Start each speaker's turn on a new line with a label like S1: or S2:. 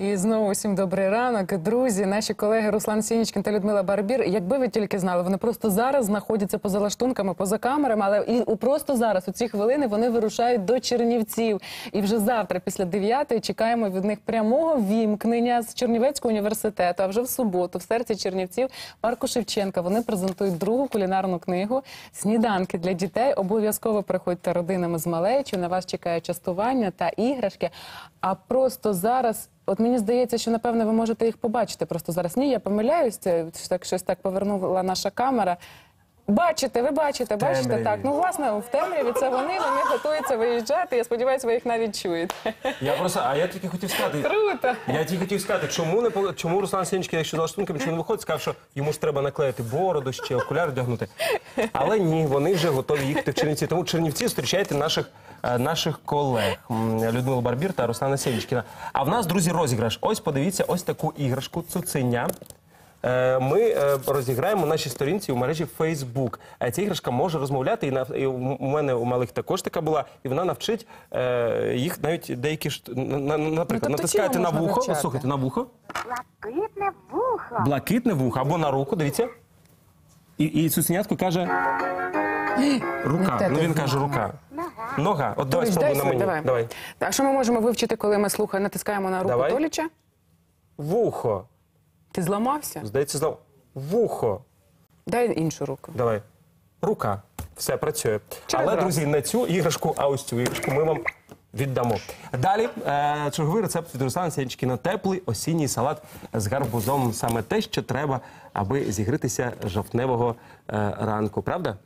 S1: І знову всім добрий ранок, друзі. Наші колеги Руслан Сінічкін та Людмила Барбір. Якби ви тільки знали, вони просто зараз знаходяться поза лаштунками, поза камерами, але і просто зараз, у ці хвилини, вони вирушають до Чернівців. І вже завтра, після 9 чекаємо від них прямого вімкнення з Чернівецького університету. А вже в суботу, в серці Чернівців, парку Шевченка, вони презентують другу кулінарну книгу Сніданки для дітей. Обов'язково приходьте родинами з малечою. На вас чекає частування та іграшки. А просто зараз. От мені здається, що напевне ви можете їх побачити. Просто зараз ні, я помиляюсь. Так щось так повернула наша камера. Бачите, ви бачите, бачите
S2: темряві.
S1: так. Ну власне в темряві це вони. Вони готуються виїжджати. Я сподіваюся, ви їх навіть чуєте.
S2: Я просто, а я тільки хотів сказати.
S1: Круто.
S2: Я тільки хотів сказати, чому не чому Руслан Сінічкин, якщо за лаштунками нічого не виходить, сказав, що йому ж треба наклеїти бороду, ще окуляри вдягнути. Але ні, вони вже готові їхати в Чернівці. Тому Чернівці зустрічайте наших, е, наших колег М, Людмилу Барбір та Руслана Сінічкіна. А в нас, друзі, розіграш. Ось подивіться, ось таку іграшку цуценя. Е, Ми е, розіграємо на нашій сторінці у мережі Facebook. Е, Ця іграшка може розмовляти, і на і у мене у малих також така була, і вона навчить е, їх навіть деякі ж на- на- наприклад,
S1: тобто
S2: натискаєте
S1: тіло
S2: на
S1: можна
S2: вухо, слухайте на вухо,
S3: Блакитне вухо.
S2: блакитне вухо або на руку, дивіться. І, і цуценятко каже рука. Ну він каже рука. Нога. От давай
S1: Толіч,
S2: спробуй
S1: дай
S2: на мені.
S1: давай.
S2: Давай.
S1: А що ми можемо вивчити, коли ми слухаємо, натискаємо на руку
S2: Давай.
S1: Толіча?
S2: Вухо.
S1: Ти зламався?
S2: Здається, знову. Вухо.
S1: Дай іншу руку.
S2: Давай. Рука. Все працює.
S1: Через
S2: Але,
S1: раз.
S2: друзі, не цю іграшку, а ось цю іграшку ми вам віддамо. Далі е, черговий рецепт від Руслана Сянчикіна. Теплий осінній салат з гарбузом. Саме те, що треба, аби зігритися жовтневого е, ранку. Правда?